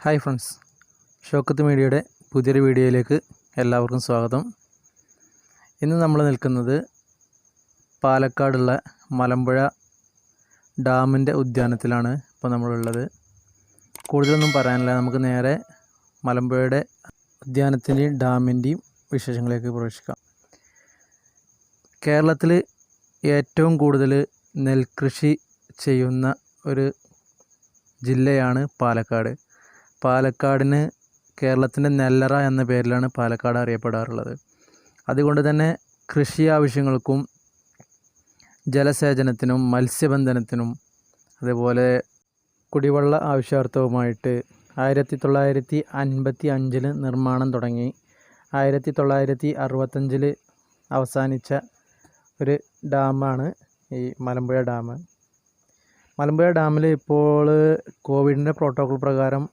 Hi friends. Shoukath മീഡിയയുടെ പുതിയൊരു വീഡിയോയിലേക്ക് എല്ലാവർക്കും സ്വാഗതം. ഇന്ന് നമ്മൾ നിൽക്കുന്നത് പാലക്കാടുള്ള മലമ്പുഴ ഡാമിന്റെ ഉദ്യാനത്തിലാണ് ഇപ്പോൾ നമ്മളുള്ളത്. കൂടുതലൊന്നും പറയാനില്ല. നമുക്ക് നേരെ മലമ്പുഴയുടെ ഉദ്യാനത്തിന്റെയും ഡാമിന്റെയും വിശേഷങ്ങളിലേക്ക് പ്രവേശിക്കാം. കേരളത്തിൽ ഏറ്റവും കൂടുതൽ നെൽകൃഷി ചെയ്യുന്ന ഒരു ജില്ലയാണ് പാലക്കാട്. പാലക്കാടിന് കേരളത്തിന്റെ നെല്ലറ എന്ന പേരിലാണ് പാലക്കാട് അറിയപ്പെടാറുള്ളത്. അതുകൊണ്ട് തന്നെ കൃഷി ആവശ്യങ്ങൾക്കും ജലസേചനത്തിനും മത്സ്യബന്ധനത്തിനും അതുപോലെ കുടിവെള്ള ആവശ്യാർത്ഥവുമായിട്ട് ആയിരത്തി തൊള്ളായിരത്തി അൻപത്തി അഞ്ചിൽ നിർമ്മാണം തുടങ്ങി. ആയിരത്തി തൊള്ളായിരത്തി അറുപത്തഞ്ചിൽ അവസാനിച്ച ഒരു ഡാമാണ് ഈ മലമ്പുഴ ഡാം. മലമ്പുഴ ഡാമിൽ ഇപ്പോൾ കോവിഡിന്റെ പ്രോട്ടോക്കോൾ പ്രകാരം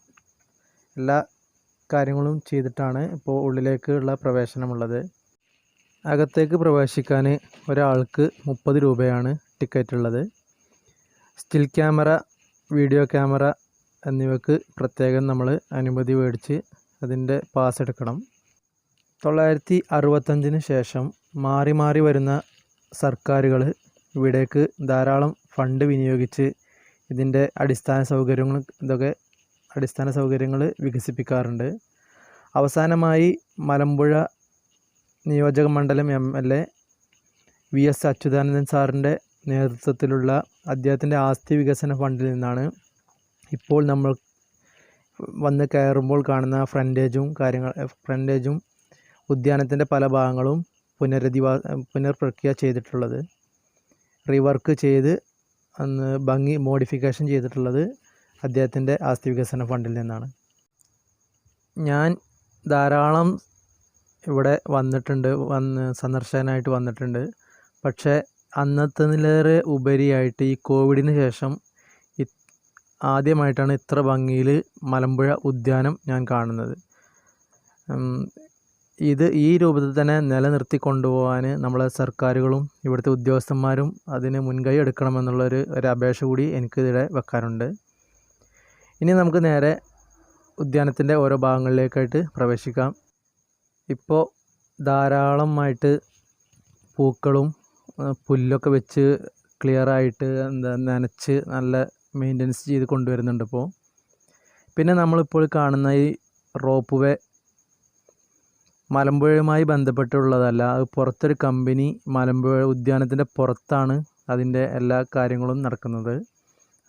എല്ലാ കാര്യങ്ങളും ചെയ്തിട്ടാണ് ഇപ്പോൾ ഉള്ളിലേക്കുള്ള പ്രവേശനമുള്ളത്. അകത്തേക്ക് പ്രവേശിക്കാൻ ഒരാൾക്ക് മുപ്പത് രൂപയാണ് ടിക്കറ്റ് ഉള്ളത് സ്റ്റിൽ ക്യാമറ വീഡിയോ ക്യാമറ എന്നിവയ്ക്ക് പ്രത്യേകം നമ്മൾ അനുമതി മേടിച്ച് അതിന്റെ പാസ് എടുക്കണം. തൊള്ളായിരത്തി അറുപത്തഞ്ചിന് ശേഷം മാറി മാറി വരുന്ന സർക്കാരുകൾ ഇവിടേക്ക് ധാരാളം ഫണ്ട് വിനിയോഗിച്ച് ഇതിന്റെ അടിസ്ഥാന സൗകര്യങ്ങൾ ഇതൊക്കെ അടിസ്ഥാന സൗകര്യങ്ങൾ വികസിപ്പിക്കാറുണ്ട്. അവസാനമായി മലമ്പുഴ നിയോജക മണ്ഡലം M L A V S Achuthanandan സാറിന്റെ നേതൃത്വത്തിലുള്ള അദ്ദേഹത്തിന്റെ ആസ്തി വികസന ഫണ്ടിൽ നിന്നാണ് ഇപ്പോൾ നമ്മൾ വന്ന് കയറുമ്പോൾ കാണുന്ന ഫ്രണ്ടേജും കാര്യങ്ങൾ ഫ്രണ്ടേജും ഉദ്യാനത്തിന്റെ പല ഭാഗങ്ങളും പുനരധിവാ പുനർപ്രക്രിയ ചെയ്തിട്ടുള്ളത്. റീവർക്ക് ചെയ്ത് അന്ന് ഭംഗി മോഡിഫിക്കേഷൻ ചെയ്തിട്ടുള്ളത് അദ്ദേഹത്തിന്റെ ആസ്തി വികസന ഫണ്ടിൽ നിന്നാണ്. ഞാൻ ധാരാളം ഇവിടെ വന്നിട്ടുണ്ട് വന്ന് സന്ദർശകനായിട്ട് വന്നിട്ടുണ്ട്. പക്ഷേ അന്നത്തെ അന്നത്തതിലേറെ ഉപരിയായിട്ട് ഈ കോവിഡിന് ശേഷം ആദ്യമായിട്ടാണ് ഇത്ര ഭംഗിയിൽ മലമ്പുഴ ഉദ്യാനം ഞാൻ കാണുന്നത്. ഇത് ഈ രൂപത്തിൽ തന്നെ നിലനിർത്തി കൊണ്ടുപോകാൻ നമ്മളെ സർക്കാരുകളും ഇവിടുത്തെ ഉദ്യോഗസ്ഥന്മാരും അതിന് മുൻകൈ എടുക്കണമെന്നുള്ളൊരു ഒരു അപേക്ഷ കൂടി എനിക്ക് വെക്കാനുണ്ട്. ഇനി നമുക്ക് നേരെ ഉദ്യാനത്തിന്റെ ഓരോ ഭാഗങ്ങളിലേക്കായിട്ട് പ്രവേശിക്കാം. ഇപ്പോൾ ധാരാളമായിട്ട് പൂക്കളും പുല്ലൊക്കെ വെച്ച് ക്ലിയറായിട്ട് എന്താ നനച്ച് നല്ല മെയിന്റനൻസ് ചെയ്ത് കൊണ്ടുവരുന്നുണ്ട് ഇപ്പോൾ. പിന്നെ നമ്മളിപ്പോൾ കാണുന്ന ഈ റോപ്പ് വേ മലമ്പുഴയുമായി ബന്ധപ്പെട്ടുള്ളതല്ല അത് പുറത്തൊരു കമ്പനി മലമ്പുഴ ഉദ്യാനത്തിന്റെ പുറത്താണ് അതിന്റെ എല്ലാ കാര്യങ്ങളും നടക്കുന്നത്.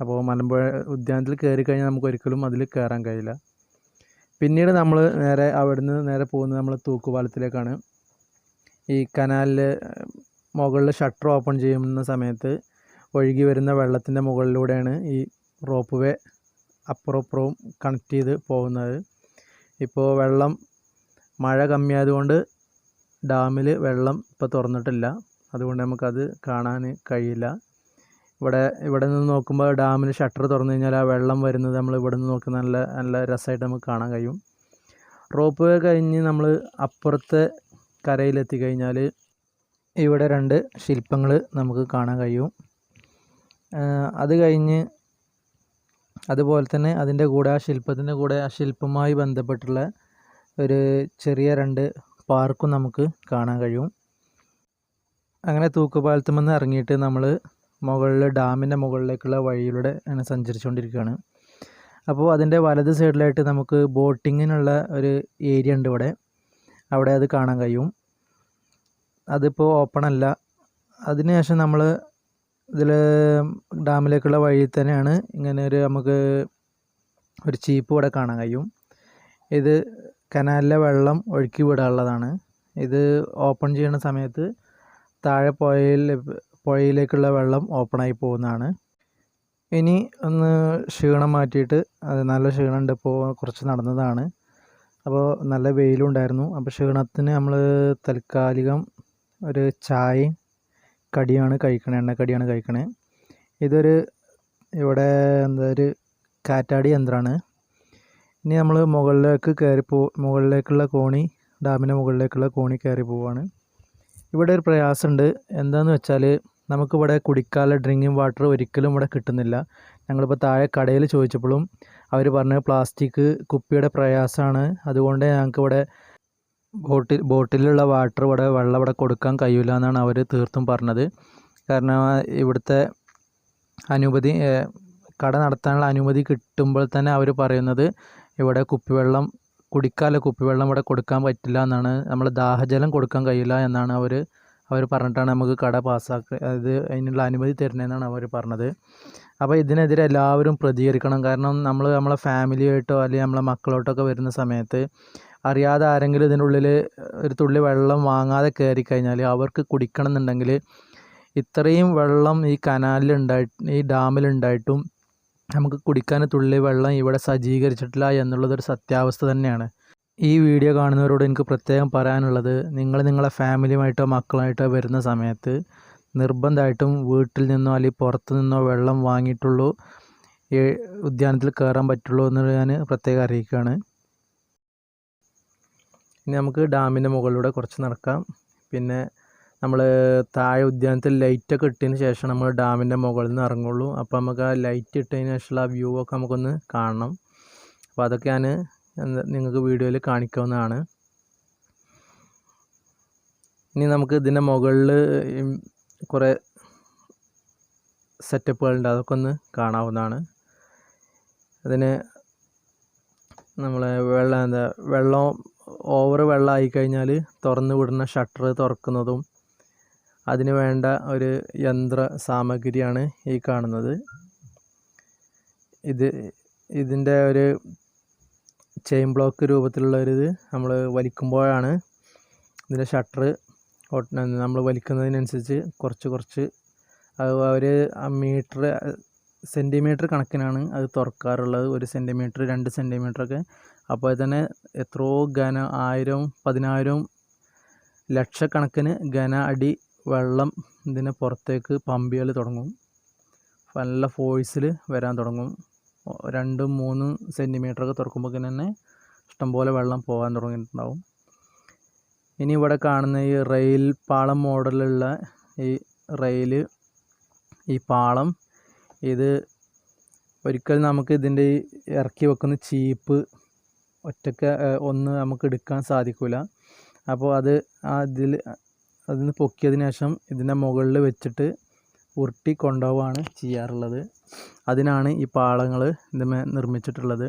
അപ്പോൾ മലമ്പുഴ ഉദ്യാനത്തിൽ കയറി കഴിഞ്ഞാൽ നമുക്ക് ഒരിക്കലും അതിൽ കയറാൻ കഴിയില്ല. പിന്നീട് നമ്മൾ നേരെ അവിടുന്ന് നേരെ പോകുന്നത് നമ്മൾ തൂക്കുപാലത്തിലേക്കാണ്. ഈ കനാലിൽ മുകളിൽ ഷട്ടർ ഓപ്പൺ ചെയ്യുന്ന സമയത്ത് ഒഴുകി വരുന്ന വെള്ളത്തിന്റെ മുകളിലൂടെയാണ് ഈ റോപ്പ് വേ അപ്പുറം കണക്ട് ചെയ്ത് പോകുന്നത്. ഇപ്പോൾ വെള്ളം മഴ കമ്മിയായതുകൊണ്ട് ഡാമിൽ വെള്ളം ഇപ്പോൾ തുറന്നിട്ടില്ല. അതുകൊണ്ട് നമുക്കത് കാണാൻ കഴിയില്ല. ഇവിടെ ഇവിടെ നിന്ന് നോക്കുമ്പോൾ ഡാമിന് ഷട്ടർ തുറന്നു കഴിഞ്ഞാൽ ആ വെള്ളം വരുന്നത് നമ്മൾ ഇവിടെ നിന്ന് നോക്കി നല്ല നല്ല രസമായിട്ട് നമുക്ക് കാണാൻ കഴിയും. റോപ്പ് വേ കഴിഞ്ഞ് നമ്മൾ അപ്പുറത്തെ കരയിലെത്തി കഴിഞ്ഞാൽ ഇവിടെ രണ്ട് ശില്പങ്ങൾ നമുക്ക് കാണാൻ കഴിയും. അത് കഴിഞ്ഞ് അതുപോലെ തന്നെ അതിന്റെ കൂടെ ആ ശില്പത്തിന്റെ കൂടെ ആ ശില്പവുമായി ബന്ധപ്പെട്ടുള്ള ഒരു ചെറിയ രണ്ട് പാർക്കും നമുക്ക് കാണാൻ കഴിയും. അങ്ങനെ തൂക്കുപാലത്തുമെന്ന് ഇറങ്ങിയിട്ട് നമ്മൾ മുകളിൽ ഡാമിന്റെ മുകളിലേക്കുള്ള വഴിയിലൂടെ അങ്ങനെ സഞ്ചരിച്ചുകൊണ്ടിരിക്കുകയാണ്. അപ്പോൾ അതിന്റെ വലത് സൈഡിലായിട്ട് നമുക്ക് ബോട്ടിങ്ങിനുള്ള ഒരു ഏരിയ ഉണ്ട് ഇവിടെ. അവിടെ അത് കാണാൻ കഴിയും. അതിപ്പോൾ ഓപ്പൺ അല്ല. അതിനുശേഷം നമ്മൾ ഇതിൽ ഡാമിലേക്കുള്ള വഴിയിൽ തന്നെയാണ് ഇങ്ങനെ ഒരു നമുക്ക് ഒരു ചീപ്പ് ഇവിടെ കാണാൻ കഴിയും. ഇത് കനാലിലെ വെള്ളം ഒഴുക്കി വിടാനുള്ളതാണ്. ഇത് ഓപ്പൺ ചെയ്യുന്ന സമയത്ത് താഴെ പുഴയിൽ പുഴയിലേക്കുള്ള വെള്ളം ഓപ്പണായി പോകുന്നതാണ്. ഇനി ഒന്ന് ക്ഷീണം മാറ്റിയിട്ട് അത് നല്ല ക്ഷീണമുണ്ട്. ഇപ്പോൾ കുറച്ച് നടന്നതാണ്. അപ്പോൾ നല്ല വെയിലും ഉണ്ടായിരുന്നു. അപ്പോൾ ക്ഷീണത്തിന് നമ്മൾ തൽക്കാലികം ഒരു ചായയും കടിയാണ് കഴിക്കണേ. എണ്ണക്കടിയാണ് കഴിക്കണേ. ഇതൊരു ഇവിടെ എന്താ ഒരു കാറ്റാടി യന്ത്രമാണ്. ഇനി നമ്മൾ മുകളിലേക്ക് കയറി പോ മുകളിലേക്കുള്ള കോണി ഡാമിന്റെ മുകളിലേക്കുള്ള കോണി കയറി പോവാണ്. ഇവിടെ ഒരു പ്രയാസമുണ്ട്. എന്താണെന്ന് വെച്ചാൽ നമുക്കിവിടെ കുടിക്കാനുള്ള ഡ്രിങ്കിങ് വാട്ടർ ഒരിക്കലും ഇവിടെ കിട്ടുന്നില്ല. ഞങ്ങളിപ്പോൾ താഴെ കടയിൽ ചോദിച്ചപ്പോഴും അവർ പറഞ്ഞ പ്ലാസ്റ്റിക് കുപ്പിയുടെ പ്രയാസമാണ്. അതുകൊണ്ട് ഞങ്ങൾക്ക് ഇവിടെ ബോട്ടിൽ ബോട്ടിലുള്ള വാട്ടർ ഇവിടെ വെള്ളം ഇവിടെ കൊടുക്കാൻ കഴിയില്ല എന്നാണ് അവർ തീർത്തും പറഞ്ഞത്. കാരണം ഇവിടുത്തെ അനുമതി കട നടത്താനുള്ള അനുമതി കിട്ടുമ്പോൾ തന്നെ അവർ പറയുന്നത് ഇവിടെ കുപ്പിവെള്ളം കുടിക്കാനുള്ള കുപ്പിവെള്ളം ഇവിടെ കൊടുക്കാൻ പറ്റില്ല എന്നാണ്. നമ്മൾ ദാഹജലം കൊടുക്കാൻ കഴിയില്ല എന്നാണ് അവർ അവർ പറഞ്ഞിട്ടാണ് നമുക്ക് കട പാസ്സാക്കുക അത് അതിനുള്ള അനുമതി തരുന്നതെന്നാണ് അവർ പറഞ്ഞത്. അപ്പോൾ ഇതിനെതിരെ എല്ലാവരും പ്രതികരിക്കണം. കാരണം നമ്മൾ നമ്മളെ ഫാമിലിയായിട്ടോ അല്ലെങ്കിൽ നമ്മളെ മക്കളോട്ടൊക്കെ വരുന്ന സമയത്ത് അറിയാതെ ആരെങ്കിലും ഇതിനുള്ളിൽ ഒരു തുള്ളി വെള്ളം വാങ്ങാതെ കയറി കഴിഞ്ഞാൽ അവർക്ക് കുടിക്കണം എന്നുണ്ടെങ്കിൽ ഇത്രയും വെള്ളം ഈ കനാലിൽ ഉണ്ടായിട്ട് ഈ ഡാമിലുണ്ടായിട്ടും നമുക്ക് കുടിക്കാൻ തുള്ളി വെള്ളം ഇവിടെ സജ്ജീകരിച്ചിട്ടില്ല എന്നുള്ളതൊരു സത്യാവസ്ഥ തന്നെയാണ്. ഈ വീഡിയോ കാണുന്നവരോട് എനിക്ക് പ്രത്യേകം പറയാനുള്ളത് നിങ്ങൾ നിങ്ങളെ ഫാമിലിയുമായിട്ടോ മക്കളായിട്ടോ വരുന്ന സമയത്ത് നിർബന്ധമായിട്ടും വീട്ടിൽ നിന്നോ അല്ലെങ്കിൽ പുറത്തു നിന്നോ വെള്ളം വാങ്ങിയിട്ടുള്ളൂ ഉദ്യാനത്തിൽ കയറാൻ പറ്റുള്ളൂ എന്ന് ഞാൻ പ്രത്യേകം അറിയിക്കുകയാണ്. ഇനി നമുക്ക് ഡാമിന്റെ മുകളിലൂടെ കുറച്ച് നടക്കാം. പിന്നെ നമ്മൾ താഴെ ഉദ്യാനത്തിൽ ലൈറ്റൊക്കെ ഇട്ടതിന് ശേഷം നമ്മൾ ഡാമിന്റെ മുകളിൽ നിന്ന് ഇറങ്ങുള്ളൂ. അപ്പോൾ നമുക്ക് ആ ലൈറ്റ് ഇട്ടതിന് ശേഷമുള്ള ആ വ്യൂ ഒക്കെ നമുക്കൊന്ന് കാണണം. അപ്പോൾ അതൊക്കെ ഞാൻ നിങ്ങൾക്ക് വീഡിയോയിൽ കാണിക്കാവുന്നതാണ്. ഇനി നമുക്ക് ഇതിന്റെ മുകളിൽ കുറേ സെറ്റപ്പുകളുണ്ട് അതൊക്കെ ഒന്ന് കാണാവുന്നതാണ്. അതിന് നമ്മളെ വെള്ളം എന്താ വെള്ളം ഓവർ വെള്ളമായി കഴിഞ്ഞാൽ തുറന്ന് വിടുന്ന ഷട്ടർ തുറക്കുന്നതും അതിന് വേണ്ട ഒരു യന്ത്ര സാമഗ്രിയാണ് ഈ കാണുന്നത്. ഇത് ഇതിന്റെ ഒരു ചെയിൻ ബ്ലോക്ക് രൂപത്തിലുള്ള ഒരു ഇത് നമ്മൾ വലിക്കുമ്പോഴാണ് ഇതിന്റെ ഷട്ടർ നമ്മൾ വലിക്കുന്നതിനനുസരിച്ച് കുറച്ച് കുറച്ച് അത് അവർ മീറ്റർ സെന്റിമീറ്റർ കണക്കിനാണ് അത് തുറക്കാറുള്ളത്. ഒരു സെന്റിമീറ്റർ രണ്ട് സെന്റിമീറ്ററൊക്കെ അപ്പോൾ തന്നെ എത്രയോ ഘന ആയിരം പതിനായിരം ലക്ഷക്കണക്കിന് ഘന അടി വെള്ളം ഇതിന് പുറത്തേക്ക് പമ്പ് തുടങ്ങും. നല്ല ഫോഴ്സിൽ വരാൻ തുടങ്ങും. രണ്ടും മൂന്നും സെന്റിമീറ്ററൊക്കെ തുറക്കുമ്പോഴേക്കും തന്നെ ഇഷ്ടംപോലെ വെള്ളം പോകാൻ തുടങ്ങിയിട്ടുണ്ടാവും. ഇനി ഇവിടെ കാണുന്ന ഈ റെയിൽ പാളം മോഡലുള്ള ഈ റെയിൽ ഈ പാളം ഇത് ഒരിക്കൽ നമുക്ക് ഇതിന്റെ ഇറക്കി വെക്കുന്ന ചീപ്പ് ഒറ്റയ്ക്ക് ഒന്ന് നമുക്ക് എടുക്കാൻ സാധിക്കില്ല അപ്പോൾ അത് അതിൽ നിന്ന് പൊക്കിയതിന് ശേഷം ഇതിന്റെ മുകളിൽ വെച്ചിട്ട് ഉരുട്ടി കൊണ്ടുപോവുകയാണ് ചെയ്യാറുള്ളത്. അതിനാണ് ഈ പാളങ്ങൾ ഇതുമേ നിർമ്മിച്ചിട്ടുള്ളത്.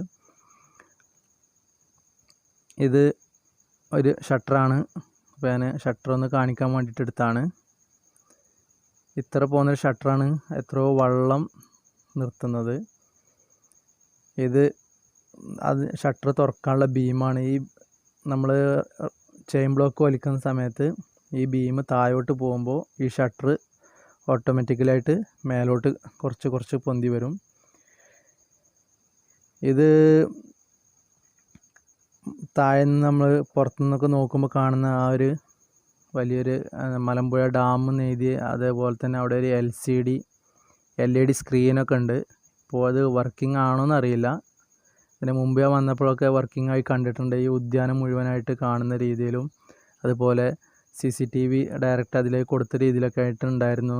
ഇത് ഒരു ഷട്ടറാണ്. അപ്പോൾ ഞാൻ ഷട്ടർ ഒന്ന് കാണിക്കാൻ വേണ്ടിയിട്ട് എടുത്താണ്. ഇത്ര പോകുന്നൊരു ഷട്ടറാണ് എത്രയോ വള്ളം നിർത്തുന്നത്. ഇത് അത് ഷട്ടർ തുറക്കാനുള്ള ബീമാണ് ഈ നമ്മൾ ചെയിൻ ബ്ലോക്ക് വലിക്കുന്ന സമയത്ത് ഈ ബീം താഴോട്ട് പോകുമ്പോൾ ഈ ഷട്ടർ ഓട്ടോമാറ്റിക്കലായിട്ട് മേലോട്ട് കുറച്ച് കുറച്ച് പൊന്തി വരും. ഇത് താഴെ നിന്ന് നമ്മൾ പുറത്തു നിന്നൊക്കെ നോക്കുമ്പോൾ കാണുന്ന ആ ഒരു വലിയൊരു മലമ്പുഴ ഡാം എഴുതി അതേപോലെ തന്നെ അവിടെ ഒരു L C D L E D സ്ക്രീനൊക്കെ ഉണ്ട്. ഇപ്പോൾ അത് വർക്കിംഗ് ആണോ എന്നറിയില്ല ഇതിന് മുമ്പേ വന്നപ്പോഴൊക്കെ വർക്കിംഗ് ആയി കണ്ടിട്ടുണ്ട്. ഈ ഉദ്യാനം മുഴുവനായിട്ട് കാണുന്ന രീതിയിലും. അതുപോലെ C C T V direct അതിലേക്ക് കൊടുത്ത രീതിയിലൊക്കെ ആയിട്ടുണ്ടായിരുന്നു.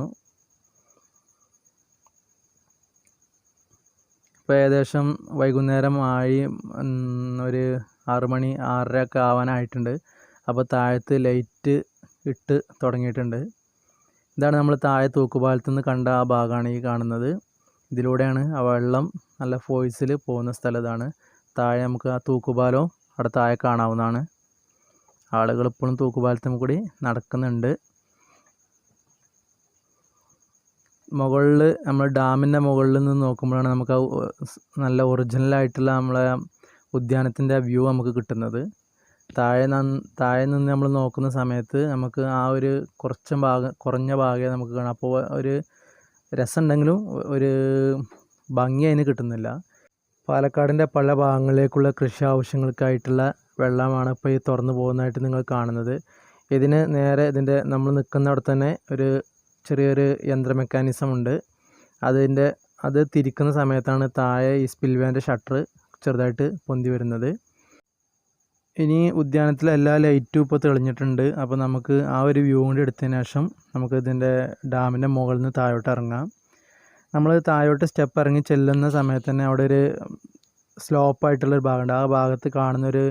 ഇപ്പോൾ ഏകദേശം വൈകുന്നേരം ആയി ഒരു ആറ് മണി ആറര ഒക്കെ ആവാനായിട്ടുണ്ട്. അപ്പോൾ താഴത്ത് ലൈറ്റ് ഇട്ട് തുടങ്ങിയിട്ടുണ്ട്. ഇതാണ് നമ്മൾ താഴെ തൂക്കുപാലത്തു നിന്ന് കണ്ട ആ ഭാഗമാണ് ഈ കാണുന്നത്. ഇതിലൂടെയാണ് ആ വെള്ളം നല്ല ഫോഴ്സിൽ പോകുന്ന സ്ഥലം ഇതാണ്. താഴെ നമുക്ക് ആ തൂക്കുപാലവും അവിടെ താഴെ കാണാവുന്നതാണ്. ആളുകൾ ഇപ്പോഴും തൂക്കുപാലത്തും കൂടി നടക്കുന്നുണ്ട്. മുകളിൽ നമ്മൾ ഡാമിന്റെ മുകളിൽ നിന്ന് നോക്കുമ്പോഴാണ് നമുക്ക് നല്ല ഒറിജിനലായിട്ടുള്ള നമ്മളെ ഉദ്യാനത്തിന്റെ വ്യൂ നമുക്ക് കിട്ടുന്നത്. താഴെ താഴെ നിന്ന് നമ്മൾ നോക്കുന്ന സമയത്ത് നമുക്ക് ആ ഒരു കുറച്ച് ഭാഗം കുറഞ്ഞ ഭാഗമേ നമുക്ക് കാണാം. അപ്പോൾ ഒരു രസമുണ്ടെങ്കിലും ഒരു ഭംഗി അതിന് കിട്ടുന്നില്ല. പാലക്കാടിന്റെ പല ഭാഗങ്ങളിലേക്കുള്ള കൃഷി ആവശ്യങ്ങൾക്കായിട്ടുള്ള വെള്ളമാണ് ഇപ്പോൾ ഈ തുറന്നു പോകുന്നതായിട്ട് നിങ്ങൾ കാണുന്നത്. ഇതിന് നേരെ ഇതിന്റെ നമ്മൾ നിൽക്കുന്നിടത്ത് തന്നെ ഒരു ചെറിയൊരു യന്ത്ര മെക്കാനിസം ഉണ്ട്. അതിന്റെ അത് തിരിക്കുന്ന സമയത്താണ് താഴെ ഈ സ്പിൽവേന്റെ ഷട്ടർ ചെറുതായിട്ട് പൊന്തി വരുന്നത്. ഇനി ഉദ്യാനത്തിലെ എല്ലാ ലൈറ്റും ഇപ്പോൾ തെളിഞ്ഞിട്ടുണ്ട്. അപ്പോൾ നമുക്ക് ആ ഒരു വ്യൂ കൂടി എടുത്തതിന് ശേഷം നമുക്ക് ഇതിന്റെ ഡാമിന്റെ മുകളിൽ നിന്ന് താഴോട്ട് ഇറങ്ങാം. നമ്മൾ താഴോട്ട് സ്റ്റെപ്പ് ഇറങ്ങി ചെല്ലുന്ന സമയത്ത് തന്നെ അവിടെ ഒരു സ്ലോപ്പായിട്ടുള്ളൊരു ഭാഗമുണ്ട് ആ ഭാഗത്ത് കാണുന്നൊരു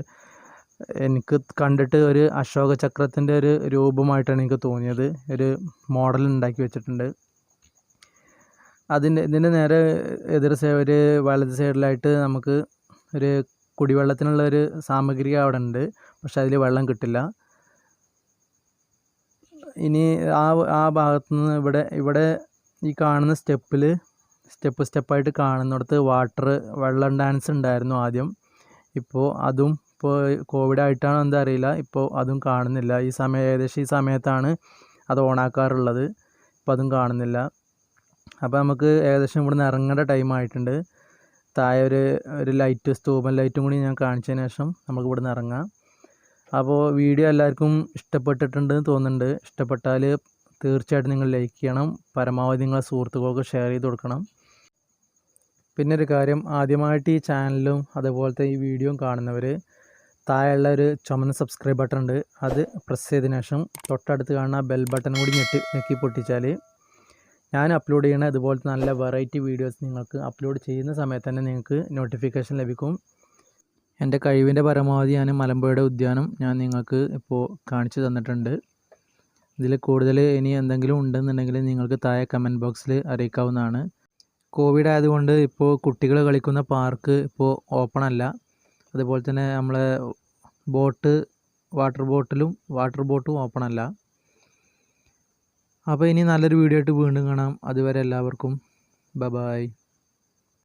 എനിക്ക് കണ്ടിട്ട് ഒരു അശോക ചക്രത്തിന്റെ ഒരു രൂപമായിട്ടാണ് എനിക്ക് തോന്നിയത്. ഒരു മോഡൽ ഉണ്ടാക്കി വെച്ചിട്ടുണ്ട്. അതിന്റെ ഇതിന്റെ നേരെ എതിർ ഒരു വലത് സൈഡിലായിട്ട് നമുക്ക് ഒരു കുടിവെള്ളത്തിനുള്ള ഒരു സാമഗ്രി അവിടെ ഉണ്ട്. പക്ഷെ അതിൽ വെള്ളം കിട്ടില്ല. ഇനി ആ ആ ഭാഗത്തു നിന്ന് ഇവിടെ ഇവിടെ ഈ കാണുന്ന സ്റ്റെപ്പിൽ സ്റ്റെപ്പ് സ്റ്റെപ്പായിട്ട് കാണുന്നിടത്ത് വാട്ടർ വെള്ളം ഡാൻസ് ഉണ്ടായിരുന്നു ആദ്യം. ഇപ്പോൾ അതും ഇപ്പോൾ കോവിഡ് ആയിട്ടാണോ എന്താ അറിയില്ല. ഇപ്പോൾ അതും കാണുന്നില്ല. ഈ സമയം ഏകദേശം ഈ സമയത്താണ് അത് ഓണാക്കാറുള്ളത്. ഇപ്പോൾ അതും കാണുന്നില്ല. അപ്പോൾ നമുക്ക് ഏകദേശം ഇവിടുന്ന് ഇറങ്ങേണ്ട ടൈം ആയിട്ടുണ്ട്. താഴെ ഒരു ഒരു ലൈറ്റ് സ്തൂപൻ ലൈറ്റും കൂടി ഞാൻ കാണിച്ചതിന് ശേഷം നമുക്ക് ഇവിടുന്ന് ഇറങ്ങാം. അപ്പോൾ വീഡിയോ എല്ലാവർക്കും ഇഷ്ടപ്പെട്ടിട്ടുണ്ടെന്ന് തോന്നുന്നുണ്ട്. ഇഷ്ടപ്പെട്ടാൽ തീർച്ചയായിട്ടും നിങ്ങൾ ലൈക്ക് ചെയ്യണം. പരമാവധി നിങ്ങളെ സുഹൃത്തുക്കൾക്ക് ഷെയർ ചെയ്ത് കൊടുക്കണം. പിന്നെ ഒരു കാര്യം ആദ്യമായിട്ട് ഈ ചാനലും അതുപോലത്തെ ഈ വീഡിയോയും കാണുന്നവർ താഴെയുള്ള ഒരു ചുമന്ന സബ്സ്ക്രൈബ് ബട്ടൺ ഉണ്ട്. അത് പ്രസ് ചെയ്തതിന് ശേഷം തൊട്ടടുത്ത് കാണുന്ന ബെൽ ബട്ടൺ കൂടി ഞെട്ടി ഞെക്കി പൊട്ടിച്ചാൽ ഞാൻ അപ്ലോഡ് ചെയ്യണ ഇതുപോലത്തെ നല്ല വെറൈറ്റി വീഡിയോസ് നിങ്ങൾക്ക് അപ്ലോഡ് ചെയ്യുന്ന സമയത്ത് തന്നെ നിങ്ങൾക്ക് നോട്ടിഫിക്കേഷൻ ലഭിക്കും. എന്റെ കഴിവിന്റെ പരമാവധി ഞാൻ മലമ്പുഴയുടെ ഉദ്യാനം ഞാൻ നിങ്ങൾക്ക് ഇപ്പോൾ കാണിച്ചു തന്നിട്ടുണ്ട്. ഇതിൽ കൂടുതൽ ഇനി എന്തെങ്കിലും ഉണ്ടെന്നുണ്ടെങ്കിൽ നിങ്ങൾക്ക് താഴെ കമന്റ് ബോക്സിൽ അറിയിക്കാവുന്നതാണ്. കോവിഡ് ആയതുകൊണ്ട് ഇപ്പോൾ കുട്ടികൾ കളിക്കുന്ന പാർക്ക് ഇപ്പോൾ ഓപ്പൺ അല്ല. അതുപോലെ തന്നെ നമ്മളെ ബോട്ട് വാട്ടർ ബോട്ടിലും വാട്ടർ ബോട്ടും ഓപ്പൺ അല്ല. അപ്പോൾ ഇനി നല്ലൊരു വീഡിയോ ആയിട്ട് വീണ്ടും കാണാം. അതുവരെ എല്ലാവർക്കും ബ ബായ്